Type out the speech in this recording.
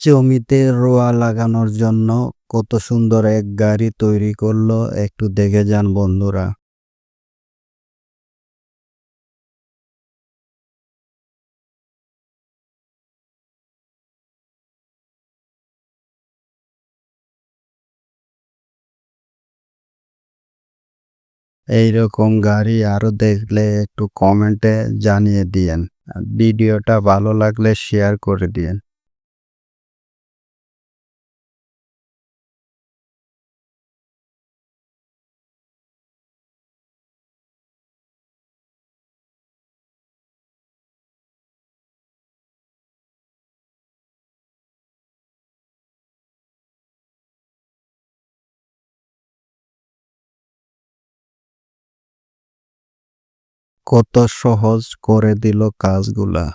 জমিতে রোয়া লাগানোর জন্য কত সুন্দর এক গাড়ি তৈরি করল, একটু দেখে যান বন্ধুরা। এইরকম গাড়ি আরও দেখলে একটু কমেন্টে জানিয়ে দিয়েন। ভিডিওটা ভালো লাগলে শেয়ার করে দিয়েন। কত সহজ করে দিল কাজগুলা।